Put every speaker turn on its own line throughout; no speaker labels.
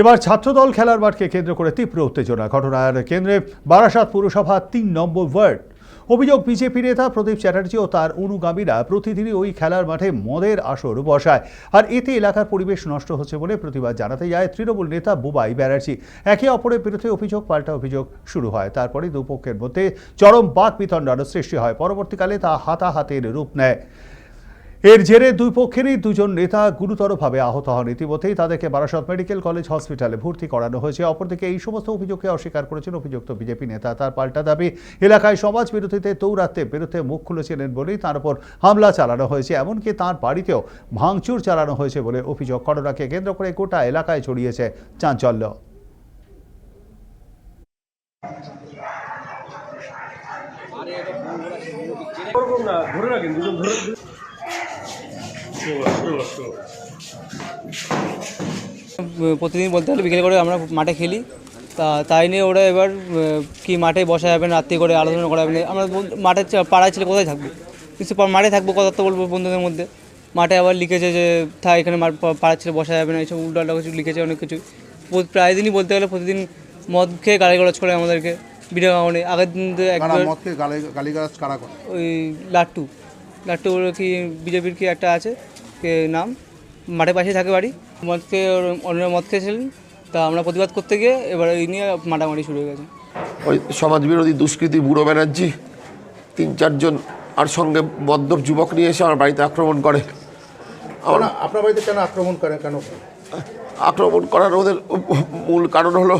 এবার ছাত্রদল খেলার মাঠকে কেন্দ্র করে তীব্র উত্তেজনা। ঘটনার কেন্দ্রে বারাসাত পুরসভা তিন নম্বর ওয়ার্ড। অভিযোগ, বিজেপি নেতা প্রদীপ চ্যাটার্জি ও তার অনুগামীরা প্রতিদিনই ওই খেলার মাঠে মদের আসর বসায়। আর এতে এলাকার পরিবেশ নষ্ট হচ্ছে বলে প্রতিবাদ জানাতে যায় তৃণমূল নেতা বুবাই ব্যানার্জি। একে অপরের বিরুদ্ধে অভিযোগ, পাল্টা অভিযোগ শুরু হয়। তারপরে দুপক্ষের মধ্যে চরম বাক বিতণ্ডার সৃষ্টি হয়। পরবর্তীকালে তা হাতাহাতের রূপ নেয়। এর জেরে দুই পক্ষেরই দুজন নেতা গুরুতরভাবে আহত হন। ইতিমধ্যেই তাদেরকে বারাসত মেডিকেল কলেজ হসপিটালে ভর্তি করানো হয়েছে। অপরদিকে এই সমস্ত অভিযোগকে অস্বীকার করেছেন অভিযুক্ত বিজেপি নেতা। তার পাল্টা দাবি, এলাকায় সমাজ বিরোধীতে তৌরাত্মের বিরুদ্ধে মুখ খুলেছিলেন বলেই তার উপর হামলা চালানো হয়েছে। এমনকি তার বাড়িতেও ভাঙচুর চালানো হয়েছে বলে অভিযোগ। ঘটনাকে কেন্দ্র করে গোটা এলাকায় ছড়িয়েছে চাঞ্চল্য।
ধরে রাখেন।
প্রতিদিন বলতে গেলে বিকেল করে আমরা মাঠে খেলি। তা তাই নিয়ে ওরা এবার কি মাঠে বসা যাবে না রাত্রি করে আলোচনা করা যাবে না। আমরা মাঠে পাড়ায় ছেলে কোথায় থাকবে? কিছু মাঠে থাকব কথা তো বলব বন্ধুদের মধ্যে। মাঠে আবার লিখেছে যে থা এখানে পাড়ার ছেলে বসা যাবে না। এইসব উল্টো আল্টা কিছু লিখেছে অনেক কিছু। প্রায় দিনই বলতে গেলে প্রতিদিন মদ খেয়ে গাড়ি গলাজ করে আমাদেরকে কারণে আগের দিন তো একবার
মদকে গালি গালিগালাজ কারা
ওই লাট্টু। লাট্টু কি বিজেপির কি একটা আছে? নাম? মাঠের পাশে থাকে বাড়ি। মদ খেয়ে অন্যরা মদ খেয়েছিলেন তা আমরা প্রতিবাদ করতে গিয়ে এবার এই নিয়ে মাটামারি শুরু হয়ে গেছে।
ওই সমাজবিরোধী দুষ্কৃতী বুড়ো ব্যানার্জি তিন চারজন আর সঙ্গে মদ্যপ যুবক নিয়ে এসে আমার বাড়িতে আক্রমণ করে। আমার
আপনার বাড়িতে কেন আক্রমণ করে কেন?
আক্রমণ করার ওদের মূল কারণ হলো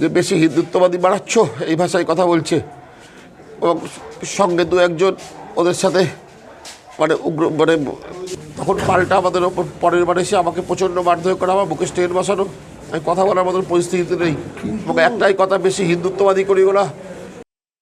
যে বেশি হিন্দুত্ববাদী বাড়াচ্ছ এই ভাষায় কথা বলছে। এবং সঙ্গে দু একজন ওদের সাথে মানে উগ্র মানে তখন পাল্টা আমাদের ওপর পরের বার এসে আমাকে প্রচণ্ড মারধর করা আমার বুকে স্টেন বসানো। আমি কথা বলার মতন পরিস্থিতিতে নেই। এবং একটাই কথা বেশি হিন্দুত্ববাদী করি ওরা